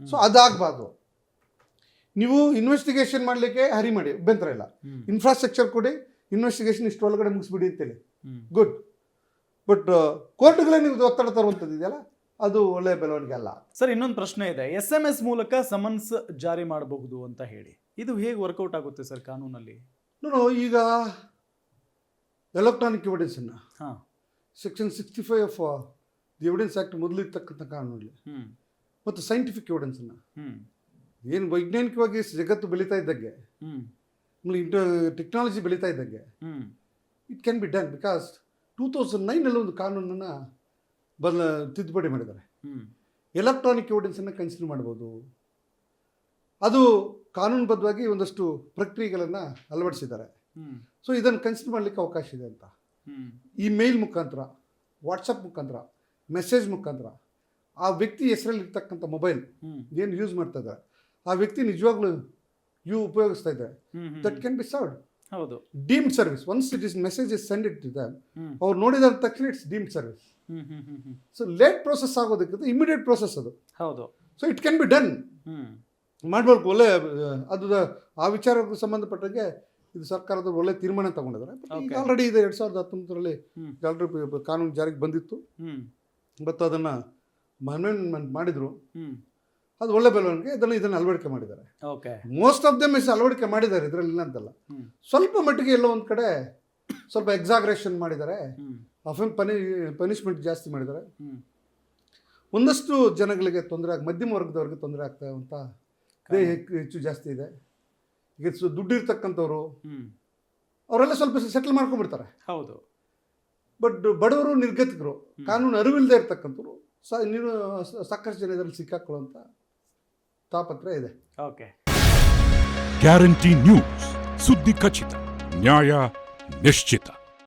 So ಅದಾಗಬಾರ್ದು. ನೀವು investigation ಮಾಡಲಿಕ್ಕೆ ಹರಿ ಮಾಡಿ ಅಭ್ಯಂತರ ಇಲ್ಲ. ಇನ್ಫ್ರಾಸ್ಟ್ರಕ್ಚರ್ ಕೊಡಿ ಇನ್ವೆಸ್ಟಿಗೇಷನ್ ಇಷ್ಟರೊಳಗಡೆ ಮುಗಿಸ್ಬಿಡಿ ಅಂತೇಳಿ. ಗುಡ್ ಬಟ್ ಕೋರ್ಟ್ಗಳೇ ನೀವು ಒತ್ತಡ ತರುವಂಥದ್ದು ಇದೆಯಲ್ಲ? ಅದು ಒಳ್ಳೆ ಬೆಳವಣಿಗೆ ಅಲ್ಲ. ಸರ್ ಇನ್ನೊಂದು ಪ್ರಶ್ನೆ ಇದೆ. ಎಸ್ ಎಂ ಎಸ್ ಮೂಲಕ ಸಮನ್ಸ್ ಜಾರಿ ಮಾಡಬಹುದು ಅಂತ ಹೇಳಿ. ಇದು ಹೇಗೆ ವರ್ಕೌಟ್ ಆಗುತ್ತೆ ಸರ್ ಕಾನೂನಲ್ಲಿ? ನೋಡು ಈಗ ಎಲೆಕ್ಟ್ರಾನಿಕ್ ಎವಿಡೆನ್ಸ್ ಹಾ. Section sixty five of the evidence act ಮೊದಲಿರ್ತಕ್ಕಂಥ ಕಾನೂನಲ್ಲಿ. ಮತ್ತು ಸೈಂಟಿಫಿಕ್ ಎವಿಡೆನ್ಸನ್ನು ಹ್ಮ್. ಏನು ವೈಜ್ಞಾನಿಕವಾಗಿ ಜಗತ್ತು ಬೆಳೀತಾ ಇದ್ದಂಗೆ ಆಮೇಲೆ ಟೆಕ್ನಾಲಜಿ ಬೆಳೀತಾ ಇದ್ದಂಗೆ it can be done because two thousand ನೈನಲ್ಲಿ ಒಂದು ಕಾನೂನನ್ನು ಬದಲ ತಿದ್ದುಪಡಿ ಮಾಡಿದ್ದಾರೆ. ಎಲೆಕ್ಟ್ರಾನಿಕ್ ಎವಿಡೆನ್ಸನ್ನು ಕನ್ಸಿಡರ್ ಮಾಡ್ಬೋದು. ಅದು ಕಾನೂನುಬದ್ಧವಾಗಿ ಒಂದಷ್ಟು ಪ್ರಕ್ರಿಯೆಗಳನ್ನು ಅಳವಡಿಸಿದ್ದಾರೆ. ಸೊ ಇದನ್ನು ಕನ್ಸಿಡರ್ ಮಾಡಲಿಕ್ಕೆ ಅವಕಾಶ ಇದೆ ಅಂತ. ಈ ಮೇಲ್ ಮುಖಾಂತರ ವಾಟ್ಸಪ್ ಮುಖಾಂತರ ಮೆಸೇಜ್ ಮುಖಾಂತರ ಆ ವ್ಯಕ್ತಿ ಹೆಸರಲ್ಲಿ ಇರ್ತಕ್ಕಂಥ ಮೊಬೈಲ್ ಏನು ಯೂಸ್ ಮಾಡ್ತಾ ಇದ್ದಾರೆ ಆ ವ್ಯಕ್ತಿ ನಿಜವಾಗ್ಲೂ ಯು ಉಪಯೋಗಿಸ್ತಾ ಇದ್ದಾರೆ ದಟ್ ಕ್ಯಾನ್ ಬಿ ಸರ್ವ್ಡ್ ಹೌದು. Deemed service once it is message is send it ಇದೆ ಅವ್ರು ನೋಡಿದ ತಕ್ಷಣ it's deemed service so late process ಆಗೋದಕ್ಕಿಂತ immediate process ಅದು. ಹೌದು. So it can be done ಮಾಡಬೇಕು ಒಳ್ಳೆ ಅದು ಆ ವಿಚಾರಕ್ಕೆ ಸಂಬಂಧಪಟ್ಟಂಗೆ ಇದು ಸರ್ಕಾರದ ಒಳ್ಳೆ ತೀರ್ಮಾನ ತಗೊಂಡಿದ್ದಾರೆ. ಈಗ ಆಲ್ರೆಡಿ ಇದೆ ಎರಡು ಸಾವಿರದ ಹತ್ತೊಂಬತ್ತರಲ್ಲಿ. ಆಲ್ರೆಡಿ ಕಾನೂನು ಜಾರಿಗೆ ಬಂದಿತ್ತು. ಮತ್ತು ಅದನ್ನು ಅಮೆಂಡ್ಮೆಂಟ್ ಮಾಡಿದ್ರು. ಅದು ಒಳ್ಳೆ ಬೆಳವಣಿಗೆ ಇದನ್ನು ಇದನ್ನು ಅಳವಡಿಕೆ ಮಾಡಿದ್ದಾರೆ. Okay. Most of them is ಅಳವಡಿಕೆ ಮಾಡಿದ್ದಾರೆ ಇದರಲ್ಲಿ ಇಲ್ಲ ಅಂತಲ್ಲ ಸ್ವಲ್ಪ ಮಟ್ಟಿಗೆ ಎಲ್ಲೋ ಒಂದು ಕಡೆ ಸ್ವಲ್ಪ ಎಕ್ಸಾಗ್ರೇಷನ್ ಮಾಡಿದ್ದಾರೆ. ಅಫೆನ್ ಪನಿ ಪನಿಷ್ಮೆಂಟ್ ಜಾಸ್ತಿ ಮಾಡಿದ್ದಾರೆ. ಒಂದಷ್ಟು ಜನಗಳಿಗೆ ತೊಂದರೆ ಆಗಿ ಮಧ್ಯಮ ವರ್ಗದವ್ರಿಗೆ ತೊಂದರೆ ಆಗ್ತಾ ಅಂತ ಹೆಚ್ಚು- ಹೆಚ್ಚು ಜಾಸ್ತಿ ಇದೆ. ಈಗ ದುಡ್ಡು ಇರ್ತಕ್ಕಂಥವ್ರು ಅವರೆಲ್ಲ ಸ್ವಲ್ಪ ಸೆಟ್ಲ್ ಮಾಡ್ಕೊಂಡ್ಬಿಡ್ತಾರೆ. ಹೌದು. ಬಟ್ ಬಡವರು ನಿರ್ಗತಿಕರು. ಕಾನೂನು ಅರಿವಿಲ್ಲದೆ ಇರ್ತಕ್ಕಂಥವ್ರು. ಸ ನೀನು ಸಾಕಷ್ಟು ಜನ ಇದರಲ್ಲಿ ಸಿಕ್ಕಾಕೊಳ್ಳುವಂಥ ತಾಪತ್ರ ಇದೆ. ಓಕೆ. ಗ್ಯಾರಂಟಿ ನ್ಯೂಸ್ ಸುದ್ದಿ ಖಚಿತ ನ್ಯಾಯ ನಿಶ್ಚಿತ.